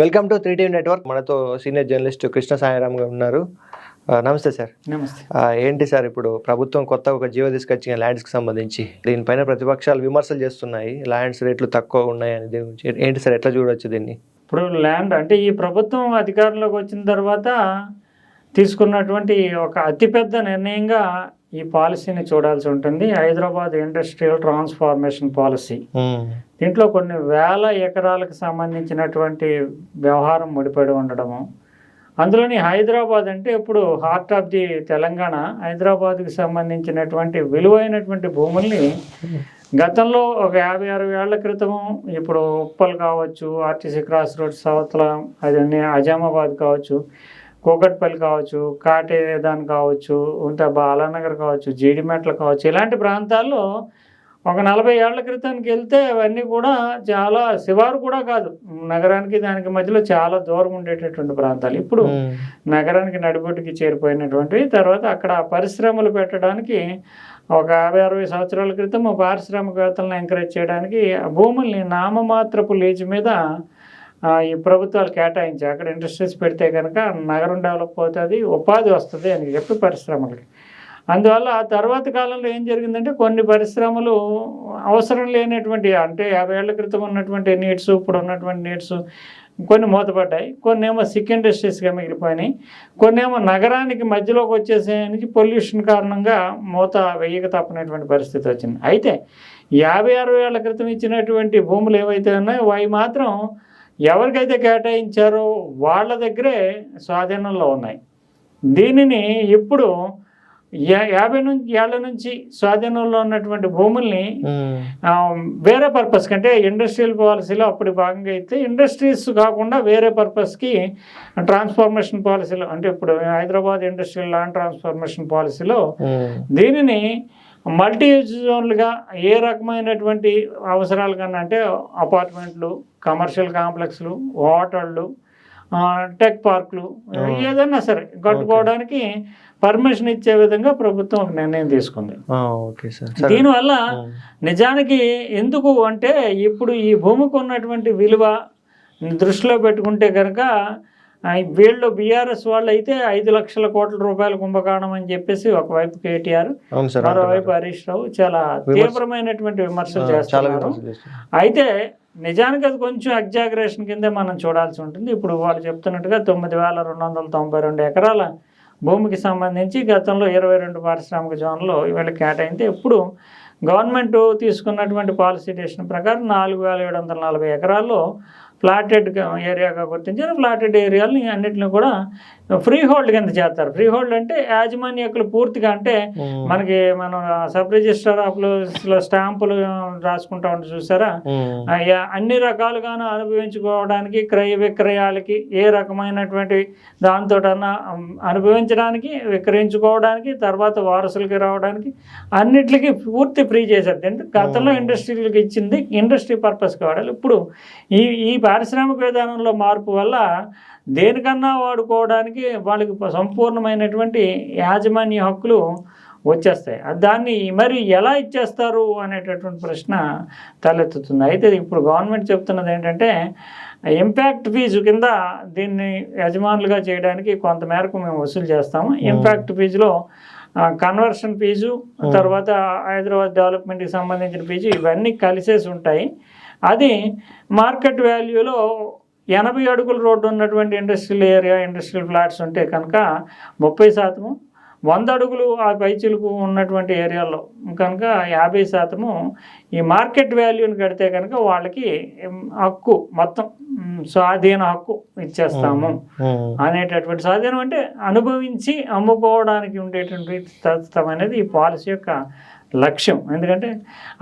Welcome to three TV network మనతో senior journalist Krishna Sairam గారు ఉన్నారు. నమస్తే సార్. నమస్తే. ఏంటి సార్ ఇప్పుడు ప్రభుత్వం కొత్త ఒక జీవో తీసుకొచ్చిన ల్యాండ్స్కి సంబంధించి? దీనిపైన ప్రతిపక్షాలు విమర్శలు చేస్తున్నాయి. ల్యాండ్స్ రేట్లు తక్కువ ఉన్నాయని దీని గురించి ఏంటి సార్? ఎట్లా చూడొచ్చు దీన్ని? ఇప్పుడు ల్యాండ్ అంటే ఈ ప్రభుత్వం అధికారంలోకి వచ్చిన తర్వాత తీసుకున్నటువంటి ఒక అతిపెద్ద నిర్ణయంగా ఈ పాలసీని చూడాల్సి ఉంటుంది. Hyderabad industrial transformation policy. దీంట్లో కొన్ని వేల ఎకరాలకు సంబంధించినటువంటి వ్యవహారం ముడిపడి ఉండడము. అందులోని హైదరాబాద్ అంటే ఇప్పుడు హార్ట్ ఆఫ్ ది తెలంగాణ. హైదరాబాద్కి సంబంధించినటువంటి విలువైనటువంటి భూముల్ని గతంలో ఒక యాభై అరవై ఏళ్ళ క్రితము ఇప్పుడు ఉప్పల్ కావచ్చు ఆర్టీసీ క్రాస్ రోడ్స్ అవతల అదన్నీ అజామాబాద్ కావచ్చు కూకట్పల్లి కావచ్చు కాటేదాన్ కావచ్చు ఇంకా బాలానగర్ కావచ్చు జీడిమెట్ల కావచ్చు ఇలాంటి ప్రాంతాల్లో ఒక నలభై ఏళ్ళ క్రితానికి వెళ్తే అవన్నీ కూడా చాలా శివారు కూడా కాదు. నగరానికి దానికి మధ్యలో చాలా దూరం ఉండేటటువంటి ప్రాంతాలు. ఇప్పుడు నగరానికి నడిబొట్టుకి చేరిపోయినటువంటివి. తర్వాత అక్కడ పరిశ్రమలు పెట్టడానికి ఒక యాభై అరవై సంవత్సరాల క్రితం పారిశ్రామికవేత్తలను ఎంకరేజ్ చేయడానికి ఆ భూముల్ని నామమాత్రపు లీజు మీద ఈ ప్రభుత్వాలు కేటాయించాయి. అక్కడ ఇండస్ట్రీస్ పెడితే కనుక నగరం డెవలప్ అవుతుంది ఉపాధి వస్తుంది అని చెప్పి పరిశ్రమలకి. అందువల్ల ఆ తర్వాత కాలంలో ఏం జరిగిందంటే కొన్ని పరిశ్రమలు అవసరం లేనటువంటి అంటే యాభై ఏళ్ళ క్రితం ఉన్నటువంటి నీడ్స్ ఇప్పుడు ఉన్నటువంటి నీడ్స్ కొన్ని మూతపడ్డాయి. కొన్ని ఏమో సిక్ ఇండస్ట్రీస్గా మిగిలిపోయినాయి. కొన్ని ఏమో నగరానికి మధ్యలోకి వచ్చేసేనికి పొల్యూషన్ కారణంగా మూత వెయ్యక తప్పనటువంటి పరిస్థితి వచ్చింది. అయితే యాభై అరవై ఏళ్ళ క్రితం ఇచ్చినటువంటి భూములు ఏవైతే ఉన్నాయో అవి మాత్రం ఎవరికైతే కేటాయించారో వాళ్ళ దగ్గరే స్వాధీనంలో ఉన్నాయి. దీనిని ఇప్పుడు యాభై నుంచి ఏళ్ళ నుంచి స్వాధీనంలో ఉన్నటువంటి భూముల్ని వేరే పర్పస్ కంటే ఇండస్ట్రియల్ పాలసీలో అప్పుడు భాగంగా అయితే ఇండస్ట్రీస్ కాకుండా వేరే పర్పస్కి ట్రాన్స్ఫార్మేషన్ పాలసీలో అంటే ఇప్పుడు హైదరాబాద్ ఇండస్ట్రియల్ ల్యాండ్ ట్రాన్స్ఫార్మేషన్ పాలసీలో ఉమ్, దీనిని మల్టీ యూజ్ జోన్లుగా ఏ రకమైనటువంటి అవసరాలు కన్నా అంటే అపార్ట్మెంట్లు కమర్షియల్ కాంప్లెక్స్లు హోటళ్ళు టెక్ పార్కులు ఏదైనా సరే కట్టుకోవడానికి పర్మిషన్ ఇచ్చే విధంగా ప్రభుత్వం ఒక నిర్ణయం తీసుకుంది. దీనివల్ల నిజానికి ఎందుకు అంటే ఇప్పుడు ఈ భూమికి ఉన్నటువంటి విలువ దృష్టిలో పెట్టుకుంటే కనుక వీళ్ళు బీఆర్ఎస్ వాళ్ళు అయితే ఐదు లక్షల కోట్ల రూపాయల కుంభకోణం అని చెప్పేసి ఒకవైపు కేటీఆర్ మరోవైపు హరీష్ రావు చాలా తీవ్రమైనటువంటి విమర్శలు చేస్తున్నారు. అయితే నిజానికి అది కొంచెం ఎగ్జాగరేషన్ కిందే మనం చూడాల్సి ఉంటుంది. ఇప్పుడు వాళ్ళు చెప్తున్నట్టుగా తొమ్మిది వేల రెండు వందల తొంభై రెండు ఎకరాల భూమికి సంబంధించి గతంలో ఇరవై రెండు పారిశ్రామిక జోన్లు వీళ్ళు కేటాయింతే ఇప్పుడు గవర్నమెంట్ తీసుకున్నటువంటి పాలసీ డెసిషన్ ప్రకారం నాలుగు వేల ఏడు వందల నలభై ఎకరాల్లో ఫ్లాటెడ్ ఏరియాగా గుర్తించారు ఫ్లాటెడ్ ఏరియాలని అన్నిటిని కూడా ఫ్రీ హోల్డ్ కింద చేస్తారు. ఫ్రీ హోల్డ్ అంటే యాజమాన్య హక్కులు పూర్తిగా అంటే మనకి మనం సబ్ రిజిస్టర్ ఆఫ్లో స్టాంపులు రాసుకుంటా ఉంటే చూసారా? అన్ని రకాలుగాను అనుభవించుకోవడానికి క్రయ విక్రయాలకి ఏ రకమైనటువంటి దాంతోటన్నా ఉమ్, అనుభవించడానికి విక్రయించుకోవడానికి తర్వాత వారసులకి రావడానికి అన్నిటికీ పూర్తి ఫ్రీ చేశారు. అంటే గతంలో ఇండస్ట్రీలకు ఇచ్చింది ఇండస్ట్రీ పర్పస్కి వాడాలి ఇప్పుడు ఈ ఈ పారిశ్రామిక విధానంలో మార్పు వల్ల దేనికన్నా వాడుకోవడానికి వాళ్ళకి సంపూర్ణమైనటువంటి యాజమాన్య హక్కులు వచ్చేస్తాయి. దాన్ని మరి ఎలా ఇచ్చేస్తారు అనేటటువంటి ప్రశ్న తలెత్తుతుంది. అయితే ఇప్పుడు గవర్నమెంట్ చెప్తున్నది ఏంటంటే ఇంపాక్ట్ ఫీజు కింద దీన్ని యజమానులుగా చేయడానికి కొంత మేరకు మేము వసూలు చేస్తాము. ఇంపాక్ట్ ఫీజులో కన్వర్షన్ ఫీజు తర్వాత హైదరాబాద్ డెవలప్మెంట్కి సంబంధించిన ఫీజు ఇవన్నీ కలిసేసి ఉంటాయి. అది మార్కెట్ వాల్యూలో ఎనభై అడుగుల రోడ్డు ఉన్నటువంటి ఇండస్ట్రియల్ ఏరియా ఇండస్ట్రియల్ ఫ్లాట్స్ ఉంటే కనుక ముప్పై శాతము వంద అడుగులు ఆ పైచిలకు ఉన్నటువంటి ఏరియాలో కనుక యాభై శాతము ఈ మార్కెట్ వాల్యూని కడితే కనుక వాళ్ళకి హక్కు మొత్తం స్వాధీన హక్కు ఇచ్చేస్తాము అనేటటువంటి స్వాధీనం అంటే అనుభవించి అమ్ముకోవడానికి ఉండేటువంటి తత్వం అనేది ఈ పాలసీ యొక్క లక్ష్యం. ఎందుకంటే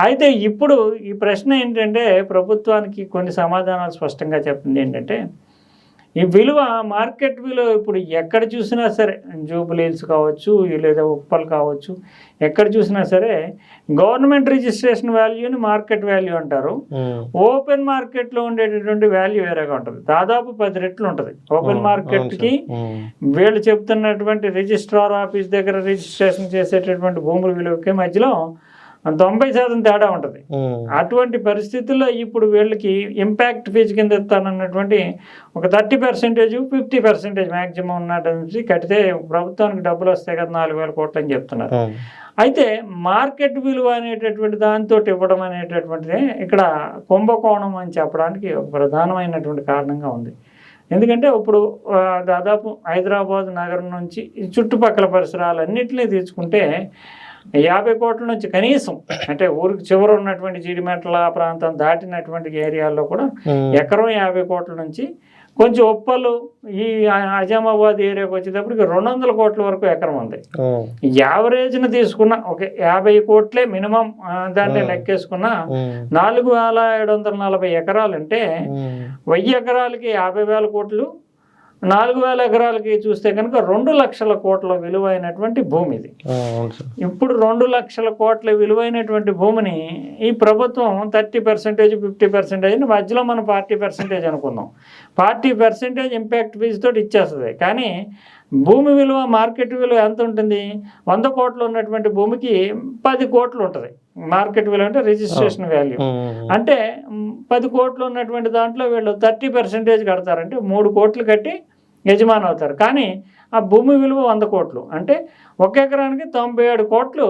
అయితే ఇప్పుడు ఈ ప్రశ్న ఏంటంటే ప్రభుత్వానికి కొన్ని సమాధానాలు స్పష్టంగా చెప్పింది ఏంటంటే ఈ విలువ మార్కెట్ విలువ ఇప్పుడు ఎక్కడ చూసినా సరే జూబిలీల్స్ కావచ్చు లేదా ఉప్పల్ కావచ్చు ఎక్కడ చూసినా సరే గవర్నమెంట్ రిజిస్ట్రేషన్ వాల్యూని మార్కెట్ వాల్యూ అంటారు. ఓపెన్ మార్కెట్లో ఉండేటటువంటి వాల్యూ వేరేగా ఉంటుంది. దాదాపు పది రెట్లు ఉంటుంది. ఓపెన్ మార్కెట్కి వీళ్ళు చెప్తున్నటువంటి రిజిస్ట్రార్ ఆఫీస్ దగ్గర రిజిస్ట్రేషన్ చేసేటటువంటి భూముల విలువకి మధ్యలో తొంభై శాతం తేడా ఉంటుంది. అటువంటి పరిస్థితుల్లో ఇప్పుడు వీళ్ళకి ఇంపాక్ట్ ఫీజు కింద ఇస్తానన్నటువంటి ఒక thirty percentage fifty percentage maximum ఉన్నటువంటి కడితే ప్రభుత్వానికి డబ్బులు వస్తాయి కదా నాలుగు వేల కోట్లు అని చెప్తున్నారు. అయితే మార్కెట్ విలువ అనేటటువంటి దాంతో ఇవ్వడం అనేటటువంటిది ఇక్కడ కుంభకోణం అని చెప్పడానికి ఒక ప్రధానమైనటువంటి కారణంగా ఉంది. ఎందుకంటే ఇప్పుడు దాదాపు హైదరాబాద్ నగరం నుంచి చుట్టుపక్కల పరిసరాలన్నింటినీ తీసుకుంటే యాభై కోట్ల నుంచి కనీసం అంటే ఊరికి చివర ఉన్నటువంటి జీడిమెట్ల ప్రాంతం దాటినటువంటి ఏరియాల్లో కూడా ఎకరం యాభై కోట్ల నుంచి కొంచెం ఉప్పలు ఈ అజామాబాద్ ఏరియాకి వచ్చేటప్పటికి రెండు వందల కోట్ల వరకు ఎకరం ఉంది. యావరేజ్ని తీసుకున్న ఒక యాభై కోట్లే మినిమం దాన్ని. లెక్కేసుకున్న నాలుగు వేల ఏడు వందల నలభై ఎకరాలు అంటే వెయ్యి ఎకరాలకి యాభై వేల కోట్లు నాలుగు వేల ఎకరాలకి చూస్తే కనుక రెండు లక్షల కోట్ల విలువైనటువంటి భూమి ఇది ఇప్పుడు రెండు లక్షల కోట్ల విలువైనటువంటి భూమిని ఈ ప్రభుత్వం థర్టీ పర్సెంటేజ్ ఫిఫ్టీ పర్సెంటేజ్ మధ్యలో మనం పార్టీ పర్సెంటేజ్ అనుకుందాం. పార్టీ పర్సెంటేజ్ ఇంపాక్ట్ ఫీజు తోటి ఇచ్చేస్తుంది. కానీ భూమి విలువ మార్కెట్ విలువ ఎంత ఉంటుంది? వంద కోట్లు ఉన్నటువంటి భూమికి పది కోట్లు ఉంటుంది. మార్కెట్ విలువ అంటే రిజిస్ట్రేషన్ వాల్యూ. అంటే పది కోట్లు ఉన్నటువంటి దాంట్లో వీళ్ళు థర్టీ పర్సెంటేజ్ కడతారంటే మూడు కోట్లు కట్టి యజమాని అవుతారు. కానీ ఆ భూమి విలువ వంద కోట్లు. అంటే ఒక ఎకరానికి తొంభై ఏడు కోట్లు.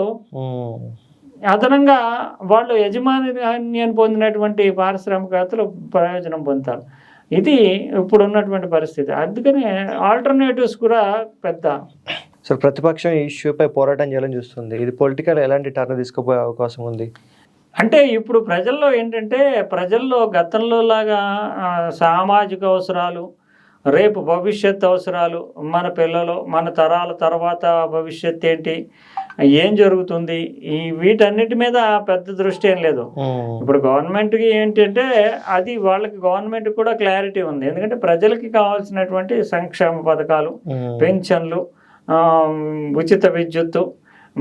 అదనంగా వాళ్ళు యజమాని పొందినటువంటి పారిశ్రామికవేత్తలు ప్రయోజనం పొందుతారు. ఇది ఇప్పుడు ఉన్నటువంటి పరిస్థితి. అందుకని ఆల్టర్నేటివ్స్ కూడా పెద్ద. సార్ ప్రతిపక్షం ఈ ఇష్యూపై పోరాటం చేయాలని చూస్తుంది. ఇది పొలిటికల్ ఎలాంటి టర్న్ తీసుకుపోయే అవకాశం ఉంది? అంటే ఇప్పుడు ప్రజల్లో ఏంటంటే ప్రజల్లో గతంలో లాగా సామాజిక అవసరాలు రేపు భవిష్యత్ అవసరాలు మన పిల్లలు మన తరాల తర్వాత భవిష్యత్ ఏంటి ఏం జరుగుతుంది? ఈ వీటన్నిటి మీద పెద్ద దృష్టి ఏం లేదు. ఇప్పుడు గవర్నమెంట్కి ఏంటంటే అది వాళ్ళకి గవర్నమెంట్ కూడా క్లారిటీ ఉంది. ఎందుకంటే ప్రజలకి కావాల్సినటువంటి సంక్షేమ పథకాలు పెన్షన్లు ఆ, ఉచిత విద్యుత్తు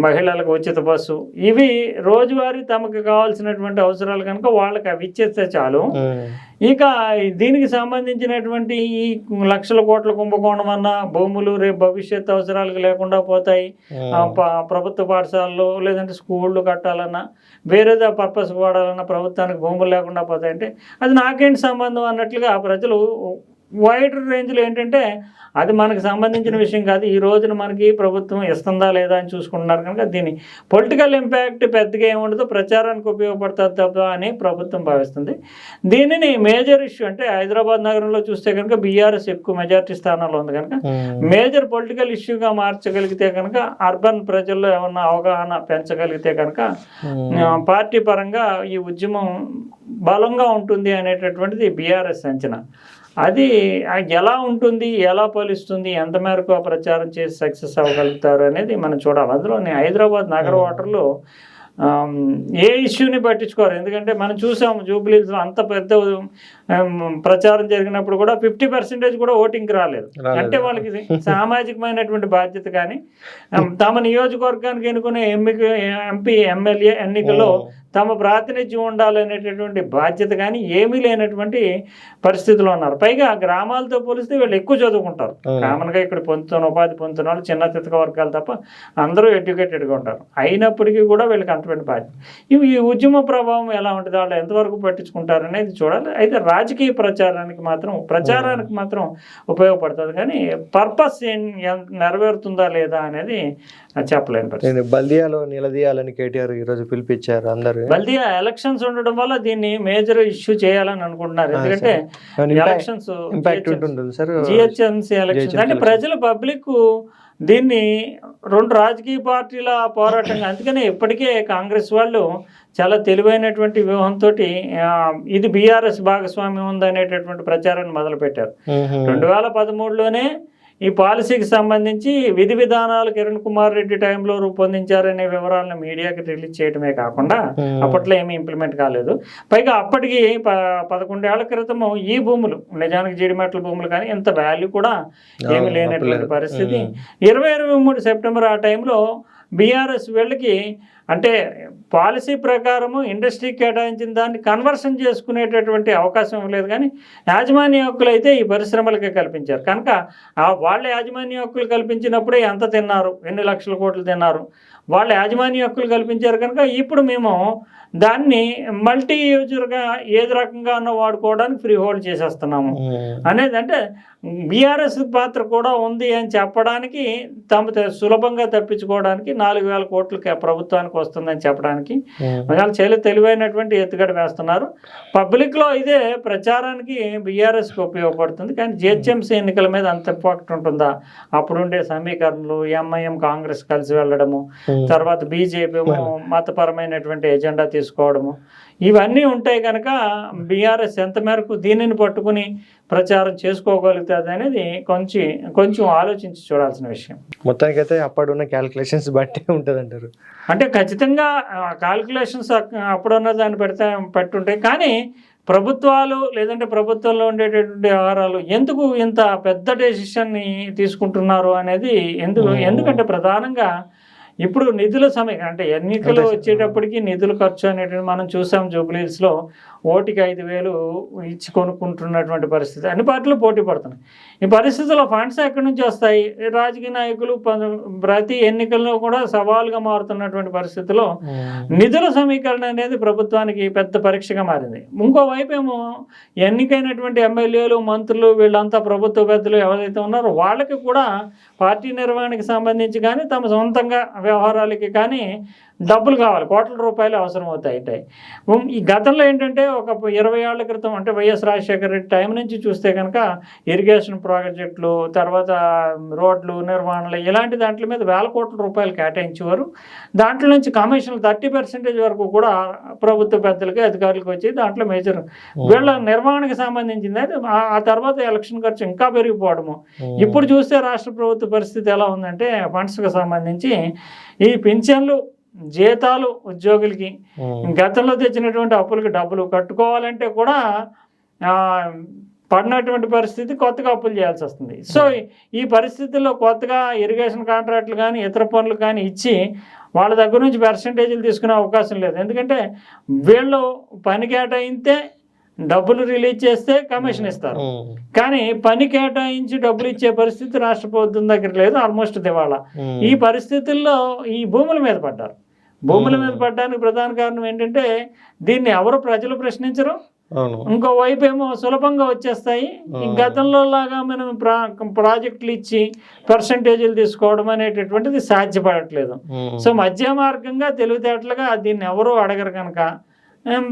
మహిళలకు ఉచిత బస్సు. ఇవి రోజువారీ తమకు కావాల్సినటువంటి అవసరాలు కనుక వాళ్ళకి అవి ఇచ్చేస్తే చాలు. ఇక దీనికి సంబంధించినటువంటి ఈ లక్షల కోట్ల కుంభకోణం అన్న భూములు రేపు భవిష్యత్ అవసరాలకు లేకుండా పోతాయి. ప్రభుత్వ పాఠశాలలు లేదంటే స్కూళ్ళు కట్టాలన్నా వేరేదా పర్పస్ వాడాలన్నా ప్రభుత్వానికి భూములు లేకుండా పోతాయంటే అది నాకేంటి సంబంధం అన్నట్లుగా ప్రజలు వైడ్ రేంజ్లో ఏంటంటే అది మనకు సంబంధించిన విషయం కాదు. ఈ రోజున మనకి ప్రభుత్వం ఇస్తుందా లేదా అని చూసుకుంటున్నారు కనుక దీని పొలిటికల్ ఇంపాక్ట్ పెద్దగా ఏముండదు ప్రచారానికి ఉపయోగపడుతుంది తప్ప అని ప్రభుత్వం భావిస్తుంది. దీనిని మేజర్ ఇష్యూ అంటే హైదరాబాద్ నగరంలో చూస్తే కనుక బీఆర్ఎస్ ఎక్కువ మెజారిటీ స్థానాల్లో ఉంది కనుక మేజర్ పొలిటికల్ ఇష్యూగా మార్చగలిగితే కనుక అర్బన్ ప్రజల్లో ఏమన్నా అవగాహన పెంచగలిగితే కనుక ఆ, పార్టీ పరంగా ఈ ఉద్యమం బలంగా ఉంటుంది అనేటటువంటిది బీఆర్ఎస్ అంచనా. అది ఎలా ఉంటుంది ఎలా ఫలిస్తుంది ఎంత మేరకు ఆ ప్రచారం చేసి సక్సెస్ అవ్వగలుగుతారు అనేది మనం చూడాలి. అందులో హైదరాబాద్ నగర ఓటర్లు ఆమ్, ఏ ఇష్యూని పట్టించుకోరు. ఎందుకంటే మనం చూసాము జూబ్లీస్లో అంత పెద్ద ప్రచారం జరిగినప్పుడు కూడా ఫిఫ్టీ పర్సెంటేజ్ కూడా ఓటింగ్కి రాలేదు. అంటే వాళ్ళకి సామాజికమైనటువంటి బాధ్యత కానీ తమ నియోజకవర్గానికి ఎన్నుకునే ఎమ్మిక ఎంపీ ఎమ్మెల్యే ఎన్నికల్లో తమ ప్రాతినిధ్యం ఉండాలనేటటువంటి బాధ్యత కానీ ఏమీ లేనటువంటి పరిస్థితిలో ఉన్నారు. పైగా గ్రామాలతో పోలిస్తే వీళ్ళు ఎక్కువ చదువుకుంటారు. కామన్గా ఇక్కడ పొందుతున్న ఉపాధి పొందుతున్న వాళ్ళు చిన్న చితక వర్గాలు తప్ప అందరూ ఎడ్యుకేటెడ్గా ఉంటారు. అయినప్పటికీ కూడా వీళ్ళకి అంతటువంటి బాధ్యత. ఈ ఉద్యమ ప్రభావం ఎలా ఉంటుంది? వాళ్ళు ఎంతవరకు పట్టించుకుంటారు అనేది చూడాలి. అయితే రాజకీయ ప్రచారానికి మాత్రం ప్రచారానికి మాత్రం ఉపయోగపడుతుంది. కానీ పర్పస్ నెరవేరుతుందా లేదా అనేది చెప్పలేని బల్దియాలో నిలదీయాలని కేటీఆర్ ఈరోజు పిలిపించారు అందరు. బల్దియా ఎలక్షన్స్ ఉండడం వల్ల దీన్ని మేజర్ ఇష్యూ చేయాలని అనుకుంటున్నారు. ఎందుకంటే ఎలక్షన్స్ ఇంపాక్ట్ ఉంటుంది సార్. GHMC elections. అంటే ప్రజలు పబ్లిక్ దీన్ని రెండు రాజకీయ పార్టీల పోరాటంగా అందుకనే ఇప్పటికే కాంగ్రెస్ వాళ్ళు చాలా తెలివైనటువంటి వ్యూహంతో ఇది బీఆర్ఎస్ భాగస్వామ్యం ఉందనేటటువంటి ప్రచారాన్ని మొదలుపెట్టారు. రెండు వేల పదమూడులోనే ఈ పాలసీకి సంబంధించి విధి విధానాలు కిరణ్ కుమార్ రెడ్డి టైంలో రూపొందించారనే వివరాలను మీడియాకి రిలీజ్ చేయడమే కాకుండా అప్పట్లో ఏమీ ఇంప్లిమెంట్ కాలేదు. పైగా అప్పటికి పదకొండేళ్ళ క్రితము ఈ భూములు నిజానికి జీడిమెట్ల భూములు కానీ ఇంత వాల్యూ కూడా ఏమీ లేనటువంటి పరిస్థితి. ఇరవై ఇరవై మూడు సెప్టెంబర్ ఆ టైంలో బీఆర్ఎస్ వీళ్ళకి అంటే పాలసీ ప్రకారము ఇండస్ట్రీ కేటాయించిన దాన్ని కన్వర్షన్ చేసుకునేటటువంటి అవకాశం లేదు కానీ యాజమాన్య హక్కులు అయితే ఈ పరిశ్రమలకే కల్పించారు. కనుక ఆ వాళ్ళ యాజమాన్య హక్కులు కల్పించినప్పుడే ఎంత తిన్నారు? ఎన్ని లక్షల కోట్లు తిన్నారు? వాళ్ళ యాజమాన్య హక్కులు కల్పించారు కనుక ఇప్పుడు మేము దాన్ని మల్టీ యూజర్గా ఏది రకంగా అన్న వాడుకోవడానికి ఫ్రీ హోల్డ్ చేసేస్తున్నాము. అనేది అంటే బీఆర్ఎస్ పాత్ర కూడా ఉంది అని చెప్పడానికి తమ సులభంగా తప్పించుకోవడానికి నాలుగు వేల కోట్లు కే- ప్రభుత్వానికి వస్తుందని చెప్పడానికి. వాళ్ళు చాలా తెలివైనటువంటి ఎత్తుగడ వేస్తున్నారు. పబ్లిక్లో ఇదే ప్రచారానికి బీఆర్ఎస్కి ఉపయోగపడుతుంది. కానీ జిహెచ్ఎంసీ ఎన్నికల మీద అంత ఇంపాక్ట్ ఉంటుందా? అప్పుడుండే సమీకరణలు ఎంఐఎం కాంగ్రెస్ కలిసి వెళ్ళడము తర్వాత బీజేపీ మతపరమైనటువంటి ఎజెండా తీసుకోవడము ఇవన్నీ ఉంటాయి కనుక బీఆర్ఎస్ ఎంత మేరకు దీనిని పట్టుకుని ప్రచారం చేసుకోగలుగుతుంది అనేది కొంచెం కొంచెం ఆలోచించి చూడాల్సిన విషయం మొత్తానికైతే అప్పుడున్న క్యాలిక్యులేషన్స్ బట్టి ఉంటుంది అంటారు అంటే ఖచ్చితంగా కాలిక్యులేషన్స్ అప్పుడున్న దాన్ని పెడితే పెట్టుంటాయి కానీ ప్రభుత్వాలు లేదంటే ప్రభుత్వంలో ఉండేటటువంటి వ్యవహారాలు ఎందుకు ఇంత పెద్ద డెసిషన్ని తీసుకుంటున్నారు అనేది ఎందుకు. ఎందుకంటే ప్రధానంగా ఇప్పుడు నిధుల సమయం అంటే ఎన్నికలు వచ్చేటప్పటికి నిధుల ఖర్చు అనేటువంటి మనం చూసాం జూబ్లీస్లో ఓటికి ఐదు వేలు ఇచ్చి కొనుక్కుంటున్నటువంటి పరిస్థితి. అన్ని పార్టీలు పోటీ పడుతున్నాయి. ఈ పరిస్థితుల్లో ఫండ్స్ ఎక్కడి నుంచి వస్తాయి? రాజకీయ నాయకులు ప్రతి ఎన్నికల్లో కూడా సవాలుగా మారుతున్నటువంటి పరిస్థితిలో నిధుల సమీకరణ అనేది ప్రభుత్వానికి పెద్ద పరీక్షగా మారింది. ఇంకోవైపు ఏమో ఎన్నికైనటువంటి ఎమ్మెల్యేలు మంత్రులు వీళ్ళంతా ప్రభుత్వ పెద్దలు ఎవరైతే ఉన్నారో వాళ్ళకి కూడా పార్టీ నిర్వహణకి సంబంధించి కానీ తమ సొంతంగా వ్యవహారాలకి కానీ డబ్బులు కావాలి కోట్ల రూపాయలు అవసరం అవుతాయి ఈ గతంలో ఏంటంటే ఒక ఇరవై ఏళ్ళ క్రితం అంటే వైఎస్ రాజశేఖర రెడ్డి టైం నుంచి చూస్తే కనుక ఇరిగేషన్ ప్రాజెక్టులు తర్వాత రోడ్లు నిర్వహణలు ఇలాంటి దాంట్ల మీద వేల కోట్ల రూపాయలు కేటాయించేవారు. దాంట్లో నుంచి కమిషన్లు థర్టీ పర్సెంటేజ్ వరకు కూడా ప్రభుత్వ పెద్దలకి అధికారులకు వచ్చి దాంట్లో మేజర్ వీళ్ళ నిర్వహణకు సంబంధించింది. ఆ తర్వాత ఎలక్షన్ ఖర్చు ఇంకా పెరిగిపోవడము. ఇప్పుడు చూస్తే రాష్ట్ర ప్రభుత్వ పరిస్థితి ఎలా ఉందంటే ఫండ్స్కి సంబంధించి ఈ పింఛన్లు జీతాలు ఉద్యోగులకి గతంలో తెచ్చినటువంటి అప్పులకి డబ్బులు కట్టుకోవాలంటే కూడా పడినటువంటి పరిస్థితి కొత్తగా అప్పులు చేయాల్సి వస్తుంది. సో ఈ పరిస్థితుల్లో కొత్తగా ఇరిగేషన్ కాంట్రాక్ట్లు కానీ ఇతర పనులు కానీ ఇచ్చి వాళ్ళ దగ్గర నుంచి పర్సంటేజీలు తీసుకునే అవకాశం లేదు. ఎందుకంటే వీళ్ళు పని కేటాయితే డబ్బులు రిలీజ్ చేస్తే కమిషన్ ఇస్తారు. కానీ పని కేటాయించి డబ్బులు ఇచ్చే పరిస్థితి రాష్ట్ర ప్రభుత్వం దగ్గర లేదు ఆల్మోస్ట్ దివాళా. ఈ పరిస్థితుల్లో ఈ భూముల మీద పడ్డారు. భూముల మీద పడ్డానికి ప్రధాన కారణం ఏంటంటే దీన్ని ఎవరు ప్రజలు ప్రశ్నించరు. అవును. ఇంకో వైపు ఏమో సులభంగా వచ్చేస్తాయి. గతంలో లాగా మనం ప్రా ప్రాజెక్టులు ఇచ్చి పర్సంటేజీలు తీసుకోవడం అనేటటువంటిది సాధ్యపడట్లేదు. సో మధ్య మార్గంగా తెలివితేటలుగా దీన్ని ఎవరు అడగరు కనుక.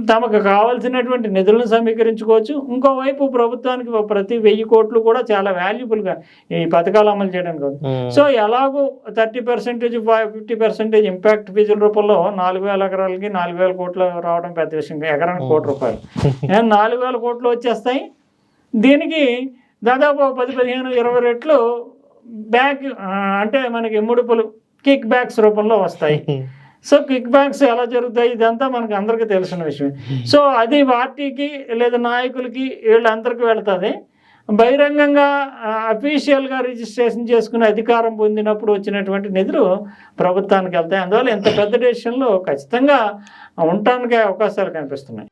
తమకు కావాల్సినటువంటి నిధులను సమీకరించుకోవచ్చు. ఇంకోవైపు ప్రభుత్వానికి ప్రతి వెయ్యి కోట్లు కూడా చాలా వాల్యుబుల్గా ఈ పథకాలు అమలు చేయడానికి. సో ఎలాగో thirty percentage fifty percentage impact ఫీజుల రూపంలో నాలుగు వేల ఎకరాలకి నాలుగు వేల కోట్లు రావడం పెద్ద విషయం. ఎకరానికి కోటి రూపాయలు. నాలుగు వేల కోట్లు వచ్చేస్తాయి. దీనికి దాదాపు పది పదిహేను ఇరవై రెట్లు బ్యాక్ అంటే మనకి ముడుపులు కిక్ బ్యాక్స్ రూపంలో వస్తాయి. సో కిక్ బ్యాక్స్ ఎలా జరుగుతాయి? ఇదంతా మనకు అందరికీ తెలిసిన విషయం సో అది పార్టీకి లేదా నాయకులకి వీళ్ళందరికీ వెళ్తుంది. బహిరంగంగా అఫీషియల్గా రిజిస్ట్రేషన్ చేసుకునే అధికారం పొందినప్పుడు వచ్చినటువంటి నిధులు ప్రభుత్వానికి వెళ్తాయి. అందువల్ల ఇంత పెద్ద డెసిషన్లో ఖచ్చితంగా ఉండటానికి అవకాశాలు కనిపిస్తున్నాయి.